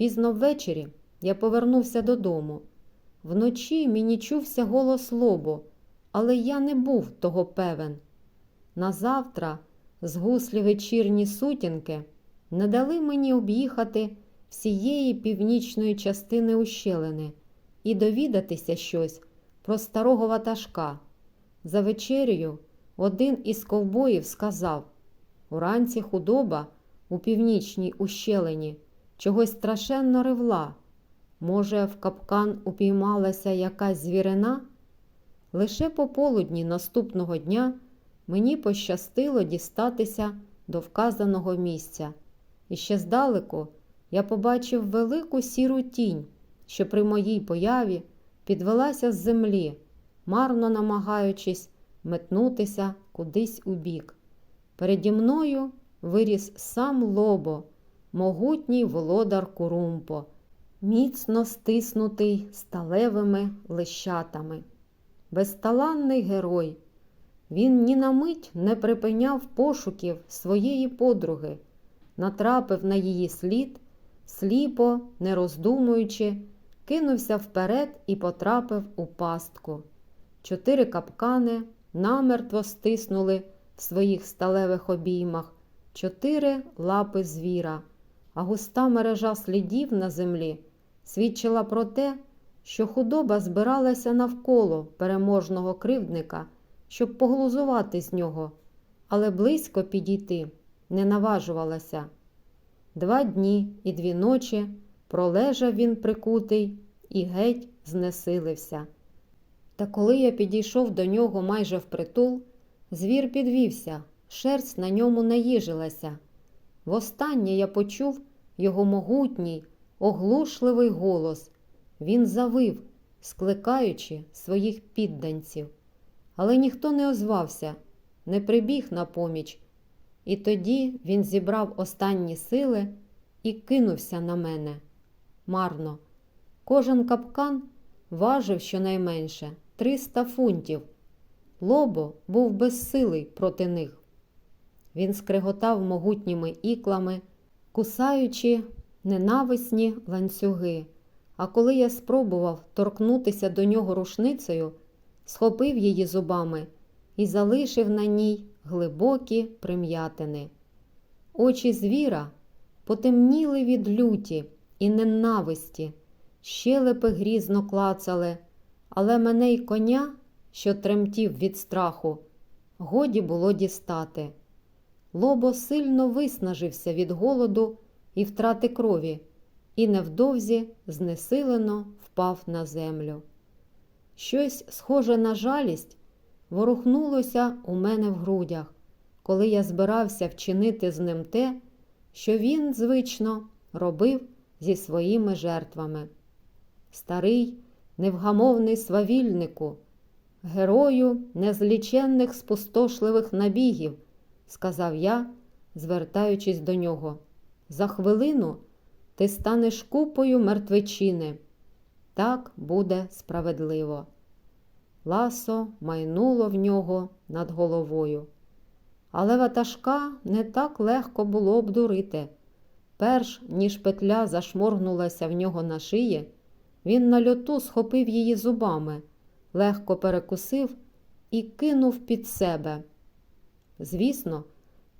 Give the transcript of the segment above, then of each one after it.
Пізно ввечері я повернувся додому. Вночі мені чувся голос лобу, але я не був того певен. Назавтра згуслі вечірні сутінки не дали мені об'їхати всієї північної частини ущелини і довідатися щось про старого ватажка. За вечерею один із ковбоїв сказав уранці худоба у північній ущелині чогось страшенно ревла. Може, в капкан упіймалася якась звірина? Лише пополудні наступного дня мені пощастило дістатися до вказаного місця, і ще здалеку я побачив велику сіру тінь, що при моїй появі підвелася з землі, марно намагаючись метнутися кудись у бік. Переді мною виріс сам лобо, могутній володар Курумпо, міцно стиснутий сталевими лищатами. Безталанний герой. Він ні на мить не припиняв пошуків своєї подруги, натрапив на її слід, сліпо, не роздумуючи, кинувся вперед і потрапив у пастку. Чотири капкани намертво стиснули в своїх сталевих обіймах чотири лапи звіра, а густа мережа слідів на землі свідчила про те, що худоба збиралася навколо переможного кривдника, щоб поглузувати з нього, але близько підійти не наважувалася. Два дні і дві ночі пролежав він прикутий і геть знесилився. Та коли я підійшов до нього майже впритул, звір підвівся, шерсть на ньому наїжилася. Востаннє я почув його могутній, оглушливий голос. Він завив, скликаючи своїх підданців. Але ніхто не озвався, не прибіг на поміч. І тоді він зібрав останні сили і кинувся на мене. Марно. Кожен капкан важив щонайменше 300 фунтів. Лобо був безсилий проти них. Він скриготав могутніми іклами, кусаючи ненависні ланцюги. А коли я спробував торкнутися до нього рушницею, схопив її зубами і залишив на ній глибокі прим'ятини. Очі звіра потемніли від люті і ненависті, щелепи грізно клацали, але мене й коня, що тремтів від страху, годі було дістати. Лобо сильно виснажився від голоду і втрати крові, і невдовзі знесилено впав на землю. Щось схоже на жалість ворухнулося у мене в грудях, коли я збирався вчинити з ним те, що він звично робив зі своїми жертвами. Старий, невгамовний свавільнику, герою незліченних спустошливих набігів, сказав я, звертаючись до нього. За хвилину ти станеш купою мертвечини. Так буде справедливо. Ласо майнуло в нього над головою. Але ватажка не так легко було обдурити. Перш ніж петля зашморгнулася в нього на шиї, він на льоту схопив її зубами, легко перекусив і кинув під себе. Звісно,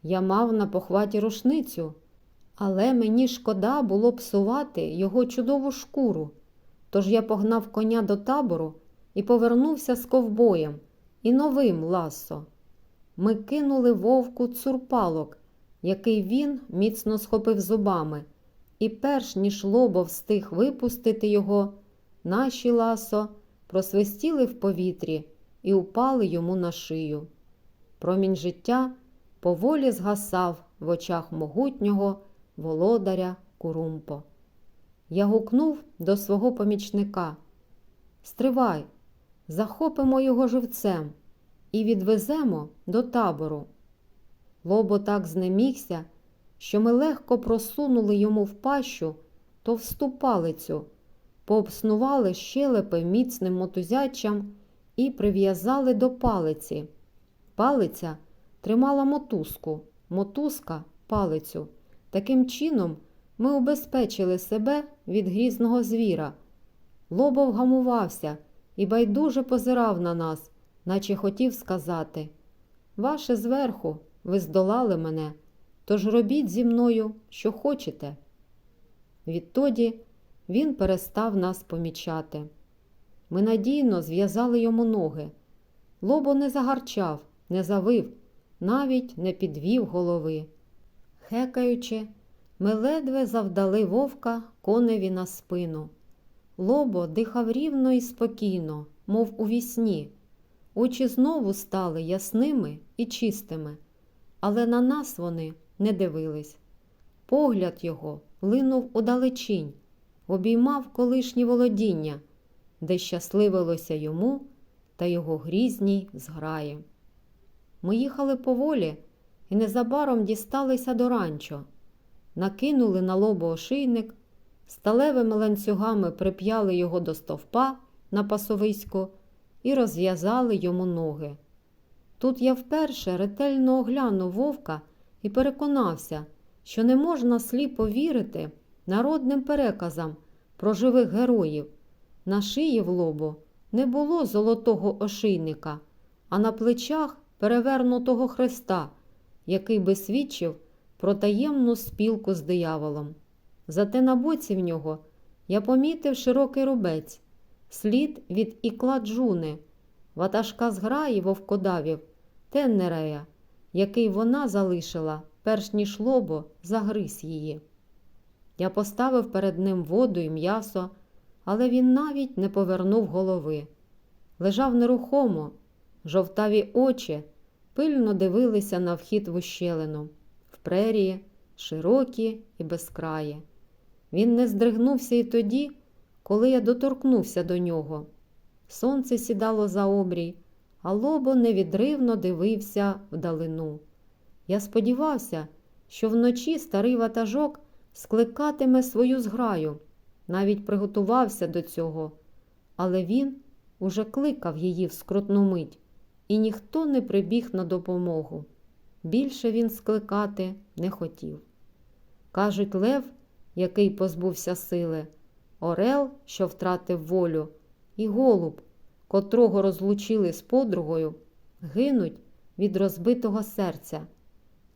я мав на похваті рушницю, але мені шкода було псувати його чудову шкуру. Тож я погнав коня до табору і повернувся з ковбоєм і новим ласо. Ми кинули вовку цурпалок, який він міцно схопив зубами, і перш ніж лобо встиг випустити його, наші ласо просвистіли в повітрі і упали йому на шию. Промінь життя поволі згасав в очах могутнього володаря Курумпо. Я гукнув до свого помічника Стривай, захопимо його живцем і відвеземо до табору. Лобо так знемігся, що ми легко просунули йому в пащу товсту палицю, пообснували щелепи міцним мотузячам і прив'язали до палиці. Палиця тримала мотузку, мотузка палицю. Таким чином Ми убезпечили себе від грізного звіра. Лобо вгамувався і байдуже позирав на нас, наче хотів сказати Ваше зверху, ви здолали мене, тож робіть зі мною, що хочете. Відтоді він перестав нас помічати. Ми надійно зв'язали йому ноги. Лобо не загарчав, не завив, навіть не підвів голови. Хекаючи, ми ледве завдали вовка коневі на спину. Лобо дихав рівно і спокійно, мов у вісні. Очі знову стали ясними і чистими, але на нас вони не дивились. Погляд його линув удалечінь, обіймав колишні володіння, де щасливилося йому та його грізній зграї. Ми їхали поволі і незабаром дісталися до ранчо, накинули на лобо ошийник, сталевими ланцюгами прип'яли його до стовпа на пасовисько і розв'язали йому ноги. Тут я вперше ретельно оглянув вовка і переконався, що не можна сліпо вірити народним переказам про живих героїв. На шиї в лобо не було золотого ошийника, а на плечах перевернутого хреста, який би свідчив про таємну спілку з дияволом. Зате на боці в нього я помітив широкий рубець, слід від ікла джуни, ватажка зграї вовкодавів Теннерея, який вона залишила, перш ніж лобо загриз її. Я поставив перед ним воду і м'ясо, але він навіть не повернув голови. Лежав нерухомо, жовтаві очі пильно дивилися на вхід в ущелину, в прерії, широкі і безкраї. Він не здригнувся і тоді, коли я доторкнувся до нього. Сонце сідало за обрій, а лобо невідривно дивився вдалину. Я сподівався, що вночі старий ватажок скликатиме свою зграю, навіть приготувався до цього, але він уже кликав її в скрутну мить, і ніхто не прибіг на допомогу. Більше він скликати не хотів. Кажуть, лев, який позбувся сили, орел, що втратив волю, і голуб, котрого розлучили з подругою, гинуть від розбитого серця.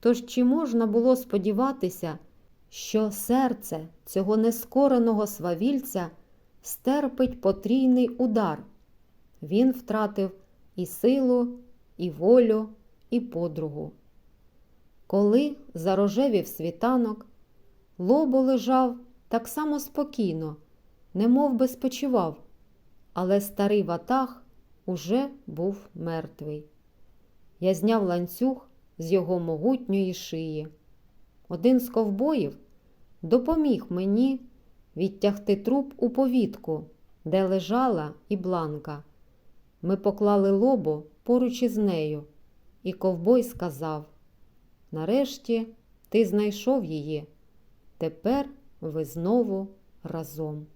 Тож чи можна було сподіватися, що серце цього нескореного свавільця стерпить потрійний удар? Він втратив і силу, і волю, і подругу. Коли зарожевів світанок, лобо лежав так само спокійно, немов би спочивав, але старий ватаг уже був мертвий. Я зняв ланцюг з його могутньої шиї. Один з ковбоїв допоміг мені відтягти труп у повітку, де лежала і бланка. Ми поклали лобо поруч із нею, і ковбой сказав: Нарешті ти знайшов її. Тепер ви знову разом.